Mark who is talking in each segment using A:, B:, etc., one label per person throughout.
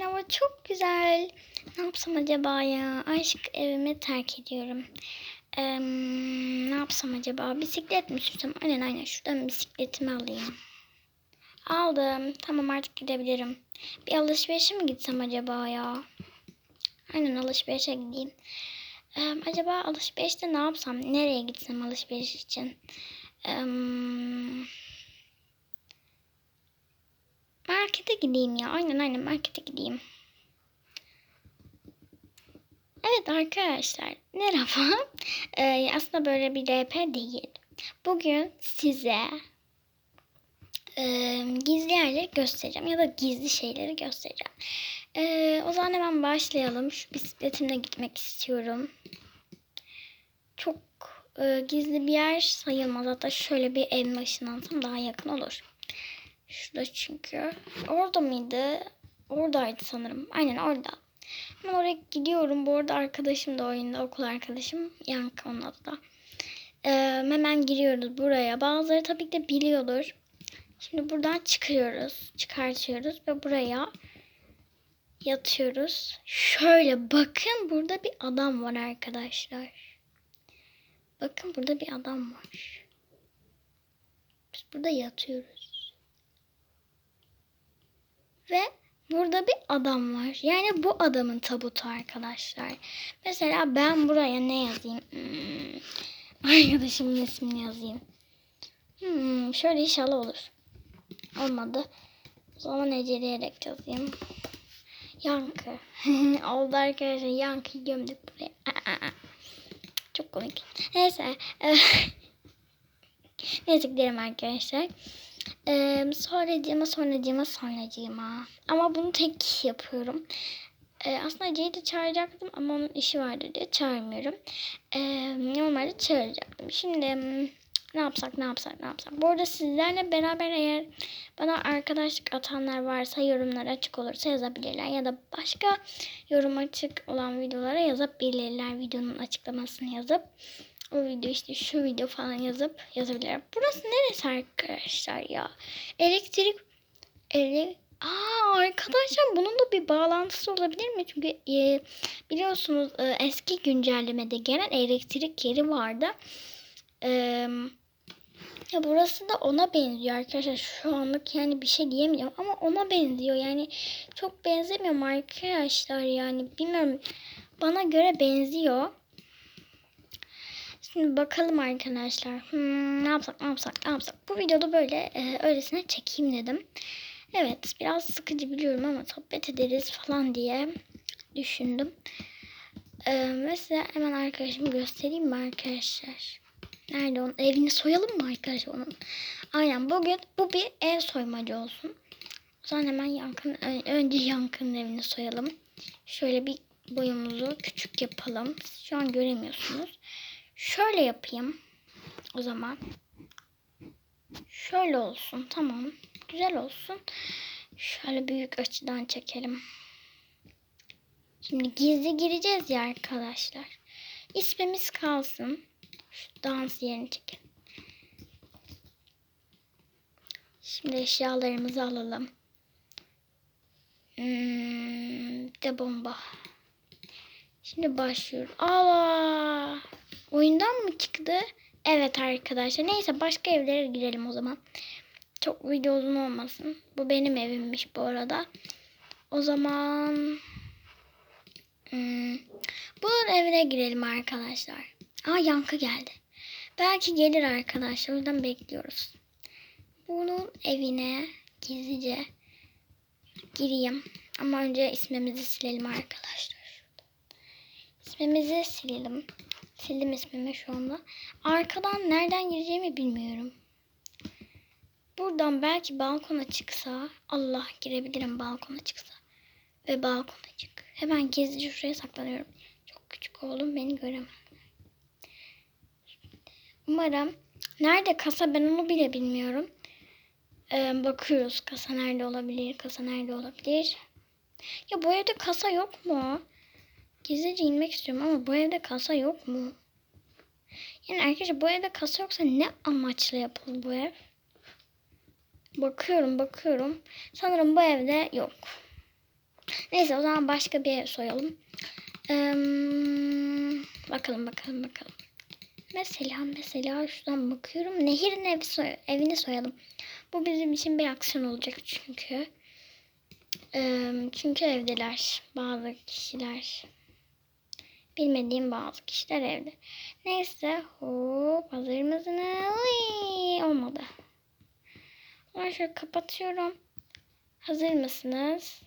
A: Hava çok güzel. Ne yapsam acaba ya? Aşk evimi terk ediyorum. Eee, ne yapsam acaba? Bisiklet mi sürsem? Aynen aynen. Şuradan bisikletimi alayım. Aldım. Tamam artık gidebilirim. Bir alışverişe mi gitsem acaba ya? Aynen alışverişe gideyim. Eee, acaba alışverişte ne yapsam? Nereye gitsem alışveriş için? Eee, markete gideyim ya. Aynen aynen markete gideyim. Evet arkadaşlar merhaba. Ee, aslında böyle bir RP değil. Bugün size e, gizli yerleri göstereceğim ya da gizli şeyleri göstereceğim. Ee, o zaman hemen başlayalım. Şu bisikletimle gitmek istiyorum. Çok e, gizli bir yer sayılmaz. Hatta şöyle bir evin başına alsam daha yakın olur. Şurada çünkü. Orada mıydı? Oradaydı sanırım. Aynen orada. Hemen oraya gidiyorum. Bu arada arkadaşım da oyunda. Okul arkadaşım. Yankı onun adı da. Ee, hemen giriyoruz buraya. Bazıları tabii ki de biliyordur. Şimdi buradan çıkıyoruz. Çıkartıyoruz ve buraya yatıyoruz. Şöyle bakın burada bir adam var arkadaşlar. Bakın burada bir adam var. Biz burada yatıyoruz. Ve burada bir adam var. Yani bu adamın tabutu arkadaşlar. Mesela ben buraya ne yazayım? Hmm, arkadaşımın ismini yazayım. Hmm, şöyle inşallah olur. Olmadı. O zaman eceleyerek yazayım. Yankı. Oldu arkadaşlar. Yankıyı gömdük buraya. Çok komik. Neyse. Neyse gidelim arkadaşlar. Ee, sonracığıma sonracığıma sonracığıma. Ama bunu tek yapıyorum. Ee, aslında de çağıracaktım ama onun işi vardı diye çağırmıyorum. Ee, normalde çağıracaktım. Şimdi ne yapsak ne yapsak ne yapsak. Bu arada sizlerle beraber eğer bana arkadaşlık atanlar varsa yorumlar açık olursa yazabilirler. Ya da başka yorum açık olan videolara yazabilirler. Videonun açıklamasını yazıp o video işte şu video falan yazıp yazabilirler. Burası neresi arkadaşlar ya? Elektrik ele Aa arkadaşlar bunun da bir bağlantısı olabilir mi? Çünkü e, biliyorsunuz e, eski güncellemede gelen elektrik yeri vardı. E, ya burası da ona benziyor arkadaşlar. Şu anlık yani bir şey diyemiyorum ama ona benziyor. Yani çok benzemiyor arkadaşlar yani bilmiyorum. Bana göre benziyor. Şimdi bakalım arkadaşlar. Hmm, ne yapsak ne yapsak ne yapsak. Bu videoda böyle e, öylesine çekeyim dedim. Evet biraz sıkıcı biliyorum ama sohbet ederiz falan diye düşündüm. Ee, mesela hemen arkadaşımı göstereyim mi arkadaşlar? Nerede onun? Evini soyalım mı arkadaşlar onun? Aynen bugün bu bir ev soymacı olsun. O zaman hemen yankın, önce yankının evini soyalım. Şöyle bir boyumuzu küçük yapalım. Şu an göremiyorsunuz. Şöyle yapayım. O zaman. Şöyle olsun. Tamam. Güzel olsun. Şöyle büyük açıdan çekelim. Şimdi gizli gireceğiz ya arkadaşlar. İsmimiz kalsın. Şu dans yerini çekelim. Şimdi eşyalarımızı alalım. Hmm, de bomba. Şimdi başlıyoruz. Allah! Oyundan mı çıktı? Evet arkadaşlar. Neyse başka evlere girelim o zaman. Çok video uzun olmasın. Bu benim evimmiş bu arada. O zaman hmm, bunun evine girelim arkadaşlar. Aa yankı geldi. Belki gelir arkadaşlar. O yüzden bekliyoruz. Bunun evine gizlice gireyim. Ama önce ismimizi silelim arkadaşlar. İsmimizi silelim. Sildim ismimi şu anda. Arkadan nereden gireceğimi bilmiyorum. Buradan belki balkona çıksa. Allah girebilirim balkona çıksa. Ve balkona çık. Hemen gizlice şuraya saklanıyorum. Çok küçük oğlum beni göremez. Umarım. Nerede kasa ben onu bile bilmiyorum. Ee, bakıyoruz kasa nerede olabilir. Kasa nerede olabilir. Ya bu evde kasa yok mu? Gizlice inmek istiyorum ama bu evde kasa yok mu? Yani arkadaşlar bu evde kasa yoksa ne amaçla yapıldı bu ev? Bakıyorum bakıyorum. Sanırım bu evde yok. Neyse o zaman başka bir ev soyalım. Eee, bakalım bakalım bakalım. Mesela mesela şuradan bakıyorum. Nehir'in evi soy- evini soyalım. Bu bizim için bir aksiyon olacak çünkü. Eee, çünkü evdeler bazı kişiler. Bilmediğim bazı kişiler evde. Neyse hop hazır mısınız? Uy, olmadı. Ben şöyle kapatıyorum. Hazır mısınız?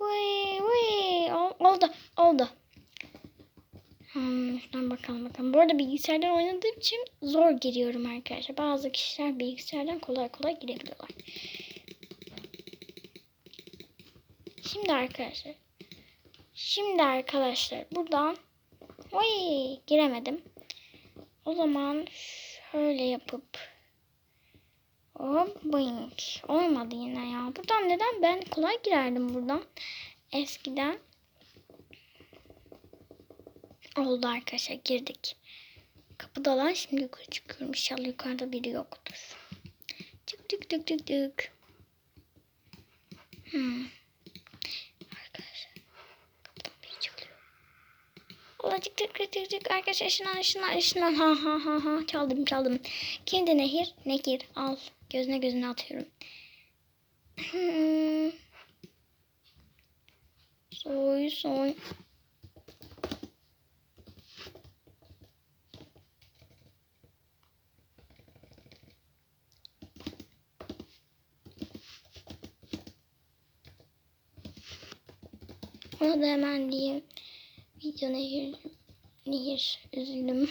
A: Uy, uy. Ol- Oldu, oldu. Hmm, şuradan bakalım bakalım. Bu arada bilgisayardan oynadığım için zor giriyorum arkadaşlar. Bazı kişiler bilgisayardan kolay kolay girebiliyorlar. Şimdi arkadaşlar. Şimdi arkadaşlar buradan Oy giremedim. O zaman şöyle yapıp hop boink. Olmadı yine ya. Buradan neden ben kolay girerdim buradan. Eskiden oldu arkadaşlar girdik. Kapıda lan şimdi yukarı çıkıyorum. İnşallah yukarıda biri yoktur. Tık tık tık tık tık. Hmm. Arkadaşlar kapıdan biri çıkıyor. Allah tık tık tık tık tık. Arkadaşlar ışınlan ışınlan ışınlan. Ha ha ha ha. Çaldım çaldım. Kimdi Nehir? Nehir al. Gözüne gözüne atıyorum. Hmm. Soy soy. Onu da hemen diyeyim. Video nehir, nehir üzüldüm.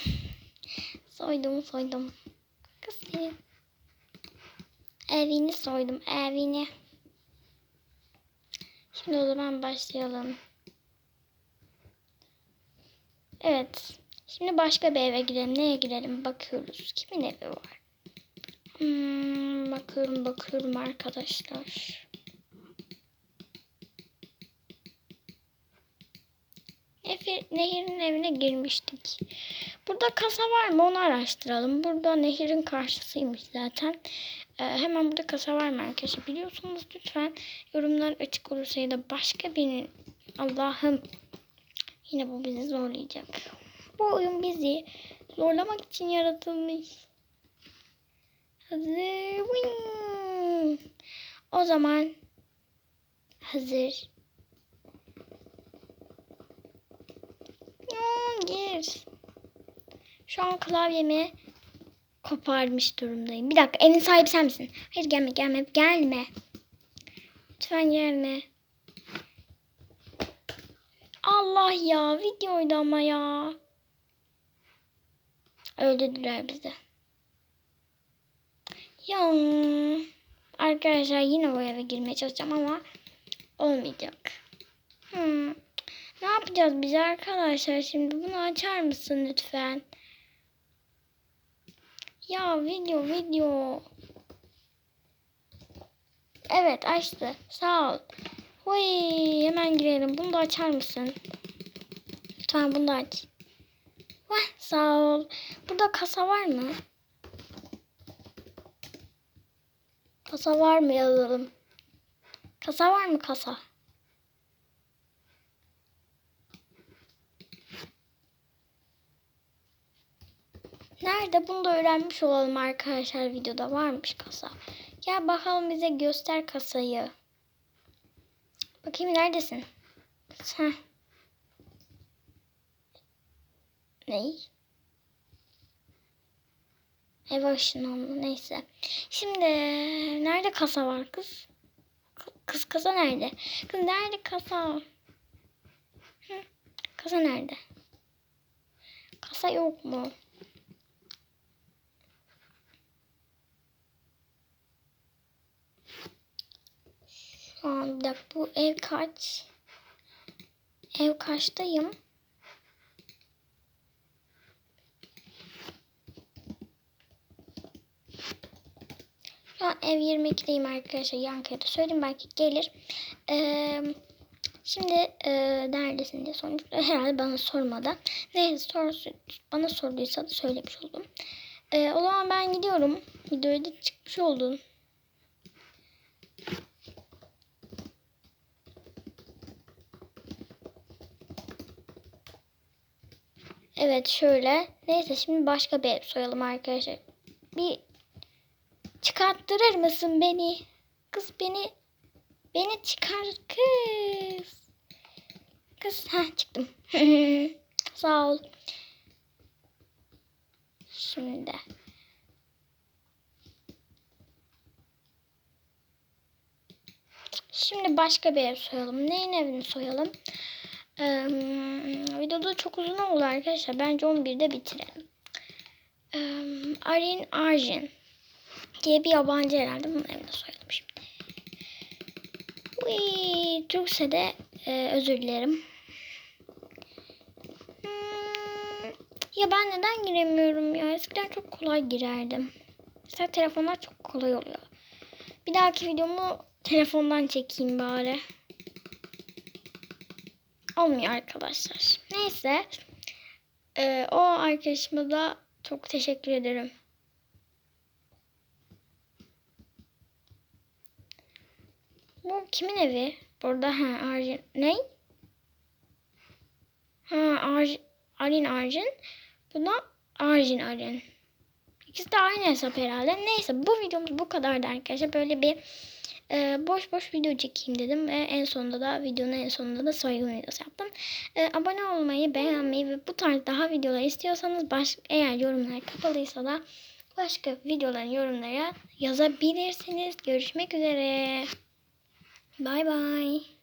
A: soydum soydum. Kız seni. Evini soydum evini. Şimdi o zaman başlayalım. Evet. Şimdi başka bir eve girelim. Neye girelim? Bakıyoruz. Kimin evi var? Hmm, bakıyorum bakıyorum arkadaşlar. Efe, Nehir'in evine girmiştik. Burada kasa var mı onu araştıralım. Burada Nehir'in karşısıymış zaten. Ee, hemen burada kasa var mı arkadaşlar? Biliyorsunuz lütfen yorumlar açık olursa ya da başka birinin Allah'ım yine bu bizi zorlayacak. Bu oyun bizi zorlamak için yaratılmış. Hazır. O zaman hazır. Hmm, gir. Şu an klavyemi koparmış durumdayım. Bir dakika evin sahibi sen misin? Hayır gelme gelme gelme. Lütfen gelme. Allah ya videoydu ama ya. Öldürdüler bizi. Ya arkadaşlar yine o eve girmeye çalışacağım ama olmayacak. Hmm. Ne yapacağız biz arkadaşlar şimdi bunu açar mısın lütfen? Ya video video. Evet açtı. Sağ ol. Huy, hemen girelim. Bunu da açar mısın? Lütfen bunu da aç. Vah, sağ ol. Burada kasa var mı? Kasa var mı yazalım. Kasa var mı kasa? Nerede? Bunu da öğrenmiş olalım arkadaşlar. Videoda varmış kasa. Gel bakalım bize göster kasayı. Bakayım neredesin? Heh. Ney? Ev ışınlandı. Neyse. Şimdi nerede kasa var kız? Kız kasa nerede? Kız nerede kasa? Hı? Kasa nerede? Kasa yok mu? An bir dakika bu ev kaç? Ev kaçtayım? Şu an ev 22'deyim arkadaşlar. Yan köyde söyleyeyim belki gelir. Ee, şimdi e, neredesin diye sormuş. Herhalde bana sormadı. Neyse sorusu, bana sorduysa da söylemiş oldum. Ee, o zaman ben gidiyorum. Videoya da çıkmış oldun. Evet şöyle. Neyse şimdi başka bir ev soyalım arkadaşlar. Bir çıkarttırır mısın beni? Kız beni beni çıkar kız. Kız ha çıktım. Sağ ol. Şimdi Şimdi başka bir ev soyalım. Neyin evini soyalım? Ee, videoda çok uzun oldu arkadaşlar. Bence 11'de bitirelim. Ee, Arin Arjin diye bir yabancı herhalde. Bunun evini soyalım şimdi. Uy, Türkçe'de e, özür dilerim. Hmm, ya ben neden giremiyorum ya? Eskiden çok kolay girerdim. Mesela telefonlar çok kolay oluyor. Bir dahaki videomu telefondan çekeyim bari. Olmuyor arkadaşlar. Neyse. Ee, o arkadaşıma da çok teşekkür ederim. Bu kimin evi? Burada ha Arjin. Ne? Ha Arjin. Arin Arjin. Bu da Arjin Arin. İkisi de aynı hesap herhalde. Neyse bu videomuz bu kadardı arkadaşlar. Böyle bir e, boş boş video çekeyim dedim. Ve en sonunda da videonun en sonunda da soygun videosu yaptım. E, abone olmayı, beğenmeyi ve bu tarz daha videolar istiyorsanız baş, eğer yorumlar kapalıysa da başka videoların yorumlara yazabilirsiniz. Görüşmek üzere. Bay bay.